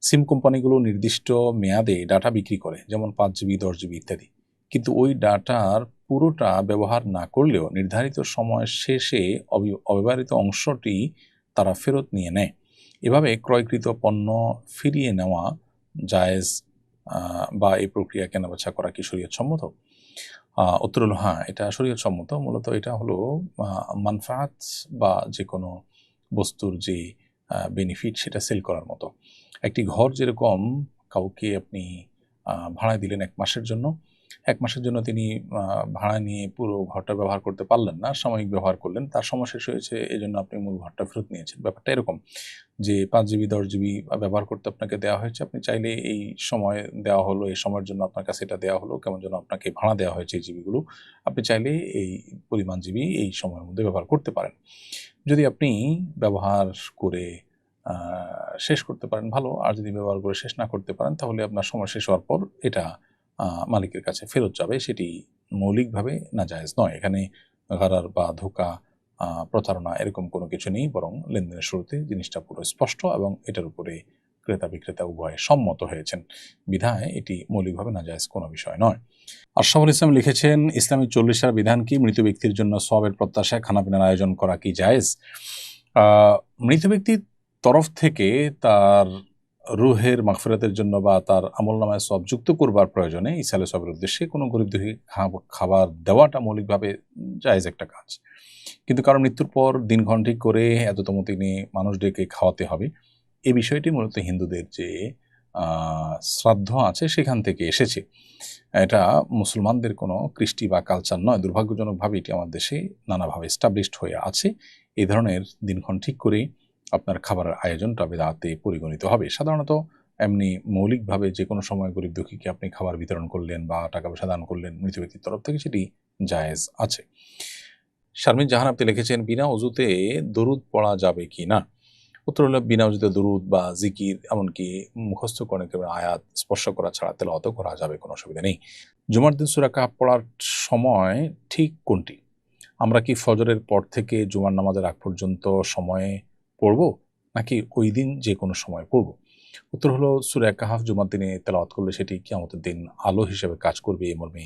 সিম কোম্পানিগুলো নির্দিষ্ট মেয়াদে ডাটা বিক্রি করে, যেমন পাঁচ জিবি, দশ জিবি ইত্যাদি। কিন্তু ওই ডাটার পুরোটা ব্যবহার না করলেও নির্ধারিত সময় শেষে অবি- অব্যবহৃত অংশটি তারা ফেরত নিয়ে নেয়। এভাবে ক্রয়কৃত পণ্য ফিরিয়ে নেওয়া জায়েজ বা এই প্রক্রিয়া কেনাবেচা করা কি শরীয়ত সম্মত উত্তর হলো হ্যাঁ এটা শরীয়ত সম্মত মূলত এটা হলো মানফাত বা যে কোনো বস্তুর যে বেনিফিট সেটা সেল করার মতো। একটি ঘর যেরকম কাউকে আপনি ভাড়ায় দিলেন এক মাসের জন্য, এক মাসের জন্য তিনি ভাড়া নিয়ে পুরো ঘরটা ব্যবহার করতে পারলেন না, সাময়িক ব্যবহার করলেন, তার সময় শেষ হয়েছে এই জন্য আপনি মূল ঘরটা ফেরত নিয়েছেন। ব্যাপারটা এরকম যে পাঁচ জিবি দশ জিবি ব্যবহার করতে আপনাকে দেওয়া হয়েছে, আপনি চাইলে এই সময় দেওয়া হলো, এই সময়ের জন্য আপনার কাছে এটা দেওয়া হলো, কেমন যেন আপনাকে ভাড়া দেওয়া হয়েছে এই জিবিগুলো আপনি চাইলে এই পরিমাণ জিবি এই সময়ের মধ্যে ব্যবহার করতে পারেন। যদি আপনি ব্যবহার করে শেষ করতে পারেন ভালো, আর যদি ব্যবহার করে শেষ না করতে পারেন, তাহলে আপনার সময় শেষ হওয়ার পর এটা মালিকের কাছে ফেরত যাবে। সেটি মৌলিকভাবে না জায়েজ নয়। এখানে ঘরার বা ধোকা প্রতারণা এরকম কোনো কিছু নেই, বরং লেনদেনের শুরুতে জিনিসটা পুরো স্পষ্ট এবং এটার উপরে ক্রেতা বিক্রেতা উভয়ে সম্মত হয়েছেন। বিধায় এটি মৌলিকভাবে নাজায়েজ কোনো বিষয় নয়। আশরাফুল ইসলাম লিখেছেন, ইসলামী চল্লিশার বিধান কি? মৃত ব্যক্তির জন্য সবের প্রত্যাশায় খানাপিনার আয়োজন করা কি জায়েজ? মৃত ব্যক্তির তরফ থেকে তার রুহের মাগফিরাতের জন্য বা তার আমল নামায় সব যুক্ত করবার প্রয়োজনে ইসালে সবের উদ্দেশ্যে কোনো গরিব দুঃখী খাবার দেওয়াটা মৌলিকভাবে জায়েজ একটা কাজ। কিন্তু কারও মৃত্যুর পর দিনক্ষণ ঠিক করে এততম তিনি মানুষ ডেকে খাওয়াতে হবে। এই বিষয়টি মূলত হিন্দুদের যে শ্রাদ্ধ আছে সেখান থেকে এসেছে। এটা মুসলমানদের কোনো কৃষ্টি বা কালচার নয়। দুর্ভাগ্যজনকভাবে এটি আমার দেশে নানাভাবে স্টাবলিশড হয়ে আছে। এই ধরনের দিনক্ষণ ঠিক করে আপনার খাবারের আয়োজনটা বেদাতে পরিগণিত হবে। সাধারণত এমনি মৌলিকভাবে যে কোনো সময় গরিব দুঃখীকে আপনি খাবার বিতরণ করলেন বা টাকা পয়সা দান করলেন, মৃত ব্যক্তির তরফ থেকে সেটি জায়েজ আছে। শারমিন জাহান আপনি লিখেছেন, বিনা অজুতে দরুদ পড়া যাবে কি না? উত্তর হলো বিনা অজুতে দরুদ বা জিকির, এমনকি মুখস্থ করে আয়াত স্পর্শ করা ছাড়া তেলাওয়াত করা যাবে, কোনো অসুবিধা নেই। জুমার দিন সুরা কাপ পড়ার সময় ঠিক কোনটি? আমরা কি ফজরের পর থেকে জুমার নামাজের আগ পর্যন্ত সময়ে পড়ব, নাকি ওই দিন যে কোনো সময় পড়ব? উত্তর হলো সুরা কাহাফ জুমার দিনে তেলাওয়াত করলে সেটি কি আমাদের দিন আলো হিসেবে কাজ করবে, এই মর্মে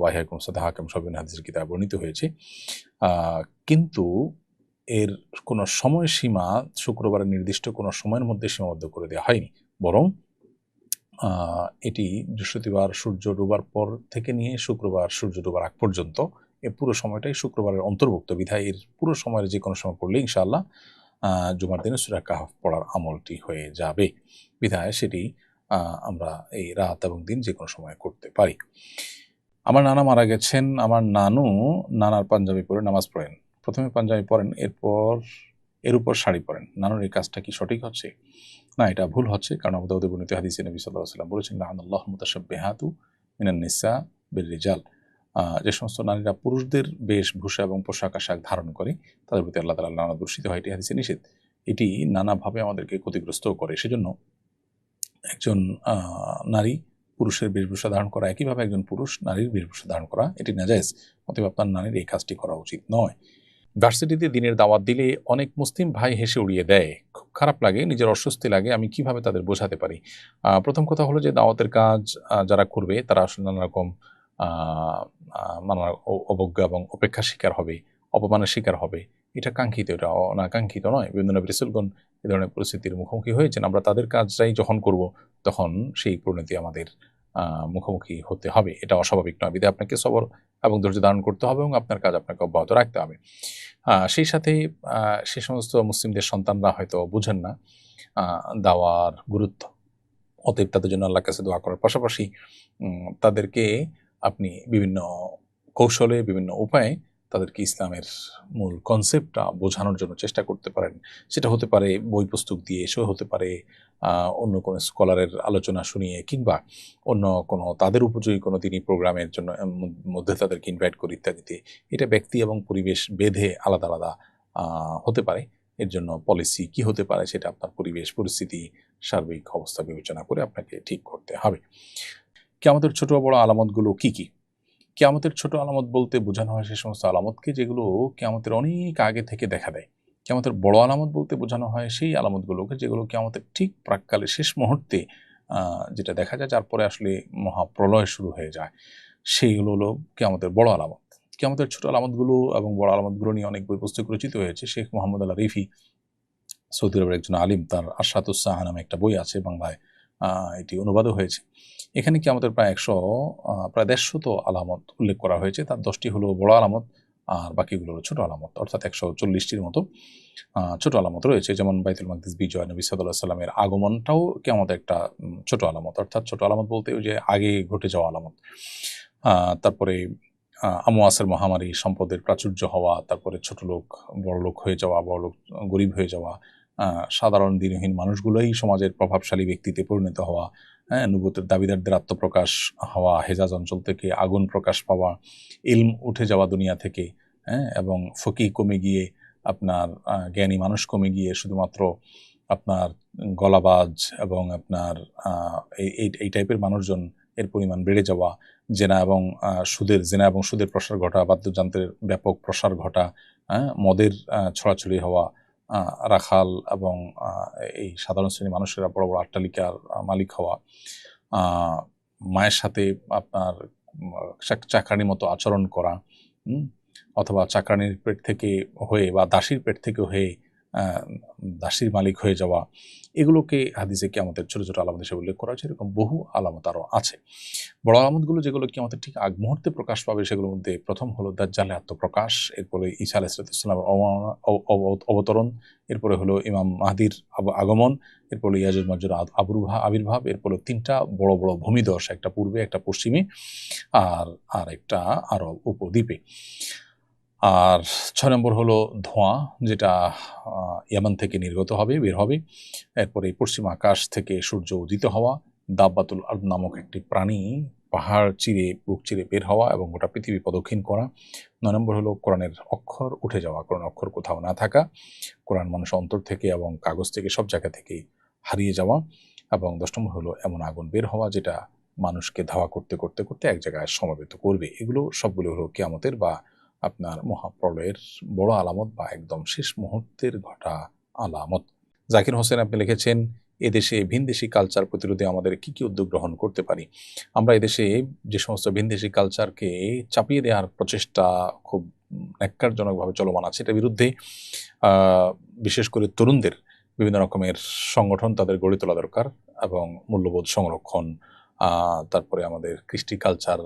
ওয়াহিয়াকুম সাদা হাকাম সবিন হাদিসের কিতাব বর্ণিত হয়েছে। কিন্তু এর কোনো সময়সীমা শুক্রবারের নির্দিষ্ট কোনো সময়ের মধ্যে সীমাবদ্ধ করে দেওয়া হয়নি। বরং এটি বৃহস্পতিবার সূর্য ডোবার পর থেকে নিয়ে শুক্রবার সূর্য ডোবার আগ পর্যন্ত এই পুরো সময়টাই শুক্রবারের অন্তর্ভুক্ত। বিধায় এর পুরো সময়ের যে কোনো সময় পড়লে ইনশাআল্লাহ জুমার দিনে সুরা কাহাফ পড়ার আমলটি হয়ে যাবে। বিধায় সেটি আমরা এই রাত এবং দিন যে কোনো সময় করতে পারি। আমার নানা মারা গেছেন, আমার নানু নানার পাঞ্জাবি পরে নামাজ পড়েন। প্রথমে পাঞ্জাবি পরেন, এরপর, এর উপর শাড়ি পরেন। নানুর এই কাজটা কি সঠিক হচ্ছে? না, এটা ভুল হচ্ছে, কারণ আবু দাউদের বর্ণিত হাদিসে নবী সাল্লাল্লাহু আলাইহি ওয়াসাল্লাম বলেছেন লাহানাল্লাহু মুতাশাব্বিহাতু মিনান নিসা বির রিজাল যে সমস্ত নারীরা পুরুষদের বেশভূষা এবং পোশাক আশাক ধারণ করে, তাদের প্রতি আল্লাহ তালা নানা দূষিত হয়, এটি হাদিসে নিষেধ। এটি নানাভাবে আমাদেরকে ক্ষতিগ্রস্ত করে। সেজন্য একজন নারী পুরুষের বেশভূষা ধারণ করা, একইভাবে একজন পুরুষ নারীর বেশভূষা ধারণ করা, এটি নাজায়েজ, অতএব আপনার নারীর এই কাজটি করা উচিত নয়। ভার্সিটিতে দিনের দাওয়াত দিলে অনেক মুসলিম ভাই হেসে উড়িয়ে দেয়। খুব খারাপ লাগে, নিজের অস্বস্তি লাগে, আমি কীভাবে তাদের বোঝাতে পারি? প্রথম কথা হলো যে দাওয়াতের কাজ যারা করবে তারা আসলে নানা রকম নানা অবজ্ঞা এবং অপেক্ষা শিকার হবে, অপমানের শিকার হবে। এটা কাঙ্ক্ষিত, এটা অনাকাঙ্ক্ষিত নয়। বিভিন্ন নবী রাসূলগণ এ ধরনের পরিস্থিতির মুখোমুখি হয়েছেন। আমরা তাদের কাজটাই যখন করব, তখন সেই পরিণতি আমাদের মুখোমুখি হতে হবে। এটা অস্বাভাবিক নয়। বিধে আপনাকে সবর এবং ধৈর্য ধারণ করতে হবে এবং আপনার কাজ আপনাকে অব্যাহত রাখতে হবে। সেই সাথে সে সমস্ত মুসলিমদের সন্তানরা হয়তো বুঝেন না দাওয়ার গুরুত্ব। অতএব তাদের জন্য আল্লাহর কাছে দোয়া করার পাশাপাশি তাদেরকে আপনি বিভিন্ন কৌশলে, বিভিন্ন উপায়ে তাদেরকে ইসলামের মূল কনসেপ্টটা বোঝানোর জন্য চেষ্টা করতে পারেন। সেটা হতে পারে বই পুস্তক দিয়ে, সেও হতে পারে অন্য কোনো স্কলারের আলোচনা শুনিয়ে কিংবা অন্য কোনো, তাদের উপযোগী কোনো তিনি প্রোগ্রামের জন্য মধ্যে তাদেরকে ইনভাইট করি ইত্যাদিতে, এটা ব্যক্তি এবং পরিবেশ বেঁধে আলাদা আলাদা হতে পারে। এর জন্য পলিসি কি হতে পারে সেটা আপনার পরিবেশ, পরিস্থিতি, সার্বিক অবস্থা বিবেচনা করে আপনাকে ঠিক করতে হবে। কেয়ামতের ছোট বড় আলামতগুলো কি কি? কেয়ামতের ছোট আলামত বলতে বোঝানো হয় সে সমস্ত আলামতকে যেগুলো কেয়ামতের অনেক আগে থেকে দেখা দেয়। কেয়ামতের বড় আলামত বলতে বোঝানো হয় সেই আলামতগুলোকে, যেগুলো কেয়ামতের ঠিক প্রাককালে শেষ মুহূর্তে যেটা দেখা যায়, যার পরে আসলে মহাপ্রলয় শুরু হয়ে যায়। সেইগুলো হলো কেয়ামতের বড় আলামত। কেয়ামতের ছোট আলামতগুলো এবং বড় আলামতগুলো নিয়ে অনেক বই পুস্তক রচিত হয়েছে। শেখ মোহাম্মদ আল্লাহ রিফি সৌদি আরবের একজন আলিম, তার আশাতুসাহ নামে একটা বই আছে বাংলায় এটি অনুবাদও হয়েছে। এখানে কি আমাদের প্রায় একশো প্রায় দেড়শত আলামত উল্লেখ করা হয়েছে। তার দশটি হলো বড় আলামত আর বাকিগুলো হলো ছোট আলামত, অর্থাৎ একশো চল্লিশটির মতো ছোট আলামত রয়েছে। যেমন বাইতুল মাকদিস বিজয় নবী সাল্লাহ সাল্লামের আগমনটাও কেমন একটা ছোট আলামত। অর্থাৎ ছোট আলামত বলতে ওই যে আগে ঘটে যাওয়া আলামত। তারপরে আমোয়াসের মহামারী, সম্পদের প্রাচুর্য হওয়া, তারপরে ছোট লোক, বড় লোক হয়ে যাওয়া, বড় লোক, গরিব হয়ে যাওয়া সাধারণ দিনহীন মানুষগুলোই সমাজের প্রভাবশালী ব্যক্তিতে পরিণত হওয়া হ্যাঁ নবুতের দাবিদারদের আত্মপ্রকাশ হওয়া, হেজাজ অঞ্চল থেকে আগুন প্রকাশ পাওয়া ইলম উঠে যাওয়া দুনিয়া থেকে হ্যাঁ এবং ফকি কমে গিয়ে আপনার জ্ঞানী মানুষ কমে গিয়ে শুধুমাত্র আপনার গলাবাজ এবং আপনার এই- টাইপের মানুষজন এর পরিমাণ বেড়ে যাওয়া, জেনা এবং সুদের, জেনা এবং সুদের প্রসার ঘটা, বাদ্যযন্ত্রের ব্যাপক প্রসার ঘটা মদের ছড়াছড়ি হওয়া রাখাল এবং এই সাধারণ শ্রেণির মানুষেরা বড় বড় আট্টালিকার মালিক হওয়া মায়ের সাথে আপনার চাকরানির মতো আচরণ করা অথবা চাকরানির পেট থেকে হয়ে বা দাসীর পেট থেকে হয়ে দাসীর মালিক হয়ে যাওয়া, এগুলোকে হাদিসে কি আমাদের ছোট ছোট আলামত হিসেবে উল্লেখ করা হয়েছে। এরকম বহু আলামত আরও আছে। বড় আলামতগুলো যেগুলো কি আমাদের ঠিক আগ মুহূর্তে প্রকাশ পাবে, সেগুলোর মধ্যে প্রথম হলো দাজ্জালের আত্মপ্রকাশ, এরপরে ঈসা আলাইসালামের অবতরণ, এরপরে হলো ইমাম মাহাদির আগমন, এরপরে ইয়াজুজ মজুর আবির্ভাব আবির্ভাব, এরপরে তিনটা বড় বড় ভূমিদশ, একটা পূর্বে, একটা পশ্চিমে, আর আর একটা আরব উপদ্বীপে। আর ছয় নম্বর হলো ধোঁয়া, যেটা ইয়ামান থেকে নির্গত হবে, বের হবে। এরপরে পশ্চিম আকাশ থেকে সূর্য উদিত হওয়া, দাব্বাতুল আর্দ নামক একটি প্রাণী পাহাড় চিরে, বুক চিরে বের হওয়া এবং গোটা পৃথিবী প্রদক্ষিণ করা। নয় নম্বর হলো কোরআনের অক্ষর উঠে যাওয়া, কোরআন অক্ষর কোথাও না থাকা, কোরআন মানুষ অন্তর থেকে এবং কাগজ থেকে সব জায়গা থেকে হারিয়ে যাওয়া এবং দশ নম্বর হলো এমন আগুন বের হওয়া, যেটা মানুষকে ধাওয়া করতে করতে করতে এক জায়গায় সমাবেত করবে। এগুলো সবগুলো হলো কেয়ামতের বা আপনার মহাপ্রলয়ের বড় আলামত বা একদম শেষ মুহূর্তের ঘটা আলামত। জাকির হোসেন, আপনি লিখেছেন, এদেশে ভিনদেশি কালচার প্রতিরোধে আমাদের কি কি উদ্যোগ গ্রহণ করতে পারি? আমরা এদেশে যে সমস্ত ভিনদেশি কালচারকে চাপিয়ে দেওয়ার প্রচেষ্টা খুব ন্যাক্কারজনকভাবে চলমান আছে, এটার বিরুদ্ধে বিশেষ করে তরুণদের বিভিন্ন রকমের সংগঠন তাদের গড়ে তোলা দরকার এবং মূল্যবোধ সংরক্ষণ তারপরে আমাদের কৃষ্টি কালচার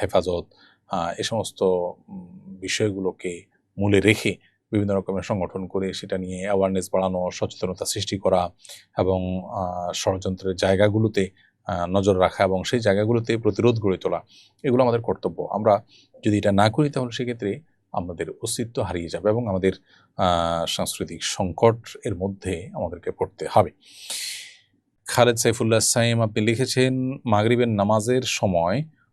হেফাজত এ সমস্ত বিষয়গুলোকে মূলে রেখে বিভিন্ন রকমের সংগঠন করে সেটা নিয়ে অ্যাওয়ারনেস বাড়ানো, সচেতনতা সৃষ্টি করা এবং ষড়যন্ত্রের জায়গাগুলোতে নজর রাখা এবং সেই জায়গাগুলোতে প্রতিরোধ গড়ে তোলা, এগুলো আমাদের কর্তব্য। আমরা যদি এটা না করি তাহলে সেক্ষেত্রে আমাদের অস্তিত্ব হারিয়ে যাবে এবং আমাদের সাংস্কৃতিক সংকট এর মধ্যে আমাদেরকে পড়তে হবে। খালেদ সাইফুল্লাহ সাইম আপনি লিখেছেন, মাগরিবের নামাজের সময়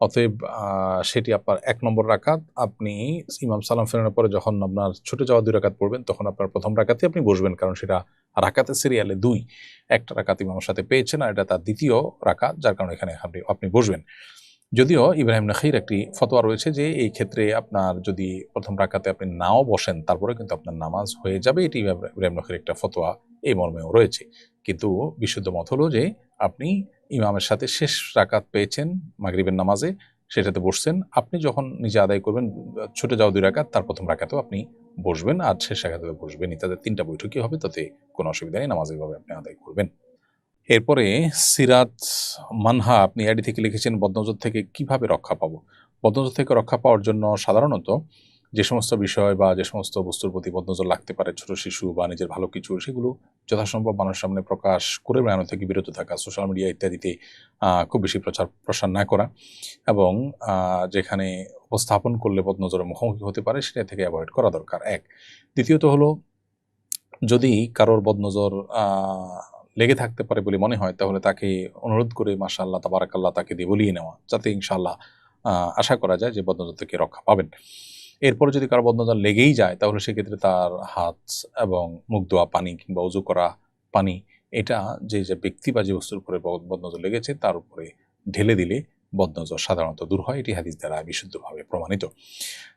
অতএব সেটি আপনার এক নম্বর রাকাত। আপনি ইমাম সালাম ফেরানোর পরে যখন আপনার ছুটে যাওয়া দুই রাকাত পড়বেন, তখন আপনার প্রথম রাকাতে আপনি বসবেন, কারণ সেটা রাকাতে সিরিয়ালে দুই। একটা রাকাত ইমামের সাথে পেয়েছেন আর এটা তার দ্বিতীয় রাকাত, যার কারণে এখানে আপনি আপনি বসবেন। যদিও ইব্রাহিম নখির একটি ফতোয়া রয়েছে যে, এই ক্ষেত্রে আপনার যদি প্রথম রাকাতে আপনি নাও বসেন তারপরে কিন্তু আপনার নামাজ হয়ে যাবে। এটি ইব্রাহিম নখির একটা ফতোয়া, এই মর্মেও রয়েছে। কিন্তু বিশুদ্ধ মত হলো যে, আপনি ইমামের সাথে শেষ রাকাত পেয়েছেন মাগরিবের নামাজে, সেটাতে বসছেন। আপনি যখন নিজে আদায় করবেন, ছুটে যাওয়া দুই রাকাত, তার প্রথম রাকাতেও আপনি বসবেন, আর শেষ রাকাতে বসবেন তাদের তিনটা বৈঠকই হবে, তাতে কোনো অসুবিধা নেই নামাজ এইভাবে আপনি আদায় করবেন। এরপরে সিরাত মানহা, আপনি আইডি থেকে লিখেছেন, বদনজর থেকে কীভাবে রক্ষা পাবো? বদনজর থেকে রক্ষা পাওয়ার জন্য সাধারণত যে সমস্ত বিষয় বা যে সমস্ত বস্তুর প্রতি বদনজর লাগতে পারে ছোট শিশু বা নিজের ভালো কিছু সেগুলো যথাসম্ভব মানুষের সামনে প্রকাশ করে বেড়ানো থেকে বিরত থাকা সোশ্যাল মিডিয়া ইত্যাদিতে খুব বেশি প্রচার প্রসার না করা এবং যেখানে উপস্থাপন করলে বদনজরের মুখোমুখি হতে পারে সেটা থেকে অ্যাভয়েড করা দরকার এক। দ্বিতীয়ত হলো যদি কারোর বদনজর লেগে থাকতে পারে বলে মনে হয় তাহলে তাকে অনুরোধ করে মাসা আল্লাহ তাবারাকাল্লাহ তাকে দিয়ে বলিয়ে নেওয়া যাতে ইনশাআল্লাহ আহ, আশা করা যায় যে বদনজর থেকে রক্ষা পাবেন। এরপরে যদি কারও বদনজর লেগেই যায়, তাহলে সেক্ষেত্রে তার হাত এবং মুখ ধোয়া, পানি কিংবা উজু করা পানি, এটা যে যে ব্যক্তি বা যে বস্তুর উপরে বদ- বদনজর লেগেছে, তার উপরে ঢেলে দিলে বদনজর সাধারণত দূর হয়। এটি হাদিস দ্বারা বিশুদ্ধভাবে প্রমাণিত।